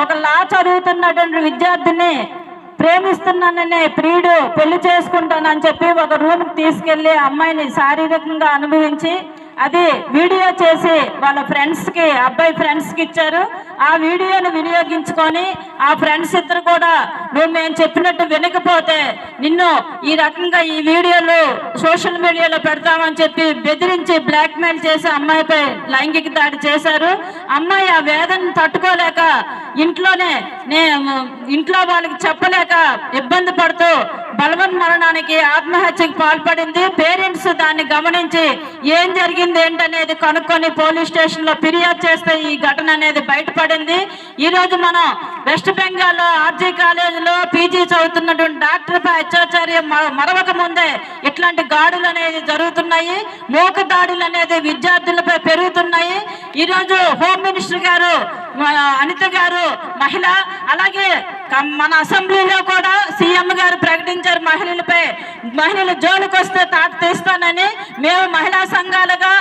ఒక లా చదువుతున్నటువంటి విద్యార్థిని ప్రేమిస్తున్నాననే ప్రియుడు పెళ్ళి చేసుకుంటానని చెప్పి ఒక రూమ్కి తీసుకెళ్ళి అమ్మాయిని శారీరకంగా అనుభవించి అది వీడియో చేసి వాళ్ళ ఫ్రెండ్స్కి అబ్బాయి ఫ్రెండ్స్కి ఇచ్చారు. ఆ వీడియోను వినియోగించుకొని ఆ ఫ్రెండ్స్ ఇద్దరు కూడా నువ్వు మేము చెప్పినట్టు వినకపోతే నిన్ను ఈ రకంగా ఈ వీడియోలు సోషల్ మీడియాలో పెడతామని చెప్పి బెదిరించి బ్లాక్మెయిల్ చేసి అమ్మాయిపై లైంగిక దాడి చేశారు. అమ్మాయి ఆ వేదన తట్టుకోలేక ఇంట్లోనే నేను ఇంట్లో వాళ్ళకి చెప్పలేక ఇబ్బంది పడుతూ బలవన్ మరణానికి ఆత్మహత్యకు పాల్పడింది. పేరెంట్స్ దాన్ని గమనించి ఏం జరిగింది ఏంటనేది కనుక్కొని పోలీస్ స్టేషన్లో ఫిర్యాదు చేస్తే ఈ ఘటన అనేది బయటపడింది. ఈ రోజు మనం వెస్ట్ బెంగాల్ ఆర్జీ కాలేజీలో పీజీ చదువుతున్నటువంటి డాక్టర్ పై అత్యాచార్యం మరవక ముందే ఇట్లాంటి గాడులు అనేది జరుగుతున్నాయి. మూక దాడులు అనేది విద్యార్థులపై పెరుగుతున్నాయి. ఈరోజు హోమ్ మినిస్టర్ గారు అనిత గారు మహిళ అలాగే మన అసెంబ్లీలో కూడా సీఎం గారు ప్రకటించారు మహిళలపై. మహిళలు జోలికి వస్తే తాట తీస్తానని మేము మహిళా సంఘాలుగా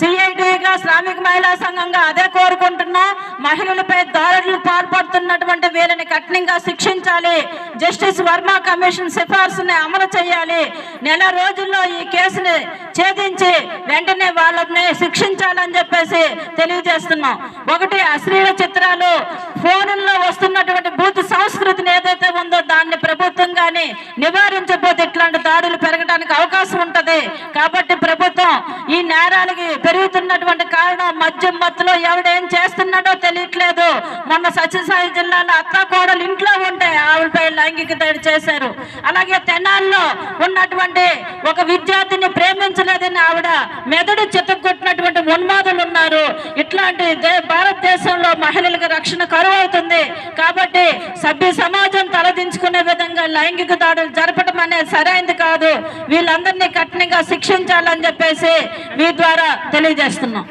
సిఐటిగా శ్రామిక మహిళా సంఘంగా అదే కోరుకుంటున్నాం. మహిళలపై దారులు పాల్పడుతున్నటువంటి వీళ్ళని కఠినంగా శిక్షించాలి. జస్టిస్ వర్మ కమిషన్ సిఫార్సుని అమలు చేయాలి. నెల రోజుల్లో ఈ కేసుని ఛేదించి వెంటనే వాళ్ళని శిక్షించాలని చెప్పేసి తెలియజేస్తున్నాం. ఒకటి అశ్లీల చిత్రాలు ఫోన్లో వస్తున్నటువంటి బూత్ సంస్కృతిని ఏదైతే ఉందో దాన్ని ప్రభుత్వం కానీ నివారించకపోతే ఇట్లాంటి దాడులు పెరగడానికి అవకాశం ఉంటది. కాబట్టి ప్రభుత్వం ఈ నేరాలకి పెరుగుతున్నటువంటి కారణం మద్యం మత్తులో ఎవడేం చేస్తున్నాడో తెలియట్లేదు. మొన్న సత్యసాయి జిల్లాలో అత్త కోడలు ఇంట్లో ఉంటే ఆవిడపై లైంగిక దాడి చేశారు. అలాగే తెనాల్లో ఉన్నటువంటి ఒక విద్యార్థిని ప్రేమించలేదని ఆవిడ మెదడు చిత్తగొట్టినటువంటి ఉన్మాదులు ఉన్నారు. ఇట్లాంటి దే- భారతదేశంలో మహిళలకు రక్షణ కరువు అవుతుంది కాబట్టి సభ్య సమాజం లైంగిక దాడులు జరపడం అనేది సరైనది కాదు. వీళ్ళందరినీ కఠినంగా శిక్షించాలని చెప్పేసి మీ ద్వారా తెలియజేస్తున్నాం.